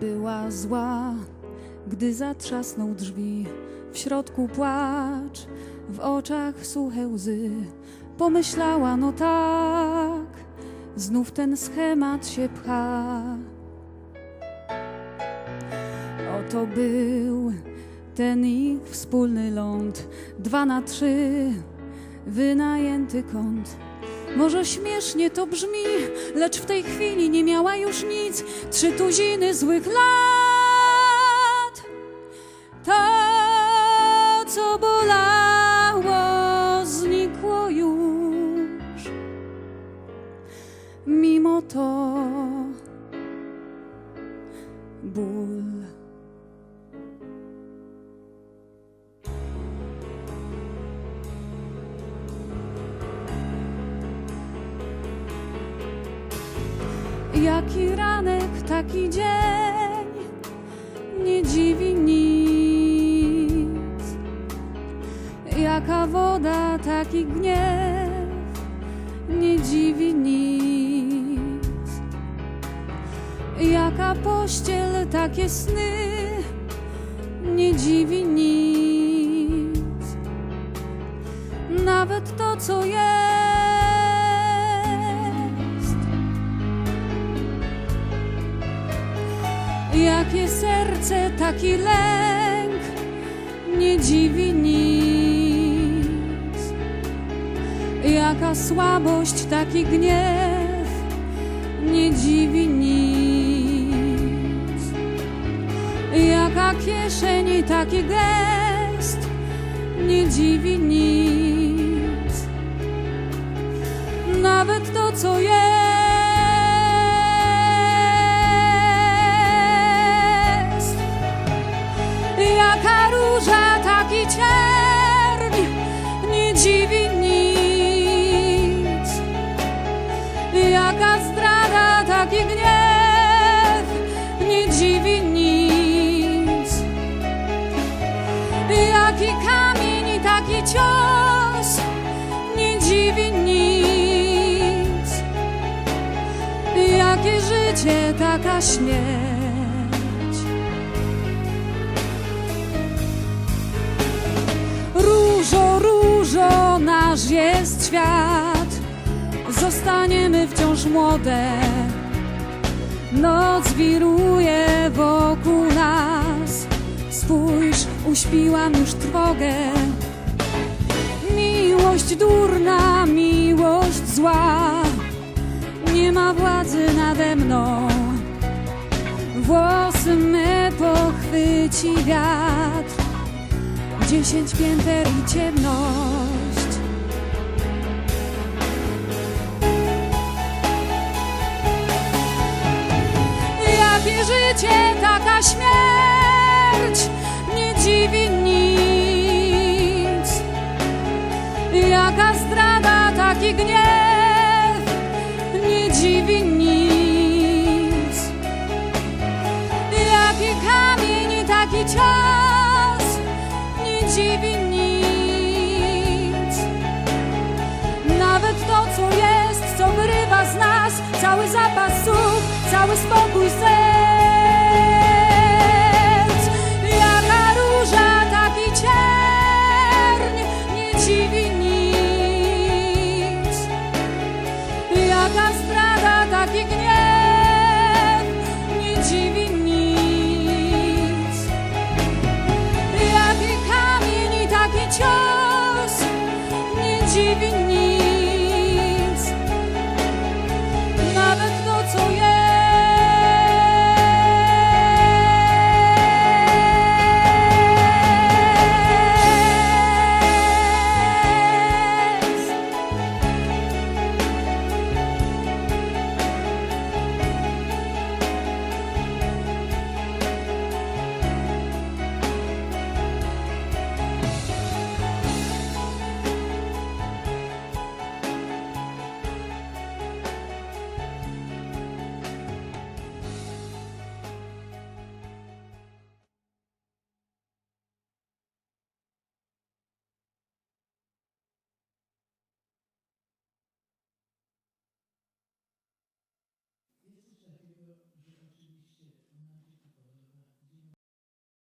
Była zła, gdy zatrzasnął drzwi, w środku płacz, w oczach suche łzy. Pomyślała, no tak, znów ten schemat się pcha. Oto był ten ich wspólny ląd, dwa na trzy, wynajęty kąt. Może śmiesznie to brzmi, lecz w tej chwili nie miała już nic, trzy tuziny złych lat. To, co bolało, znikło już. Mimo to ból. Jaki ranek, taki dzień, nie dziwi nic. Jaka woda, taki gniew, nie dziwi nic. Jaka pościel, takie sny, nie dziwi nic. Nawet to, co jest. Jakie serce, taki lęk, nie dziwi nic. Jaka słabość, taki gniew, nie dziwi nic. Jaka kieszeń, taki gest, nie dziwi nic. Nawet to, co jest. Jaki kamień, taki cios, nie dziwi nic. Jakie życie, taka śmierć. Różo, różo, nasz jest świat. Zostaniemy wciąż młode. Noc wiruje wokół uśpiłam już trwogę. Miłość durna, miłość zła. Nie ma władzy nade mną. Włosy me pochwyci wiatr. Dziesięć pięter i ciemność. Jakie życie, taka śmierć, dziwi nic. Jaki kamień, taki cios, nie dziwi nic. Nawet to, co jest, co wyrywa z nas, cały zapas słów, cały spokój serc. Jaka róża, taki cierń, nie dziwi nic. Jaka zdrada, taki gniew, nie dziwi nic. Jaki kamień, taki cios, nie dziwi nic.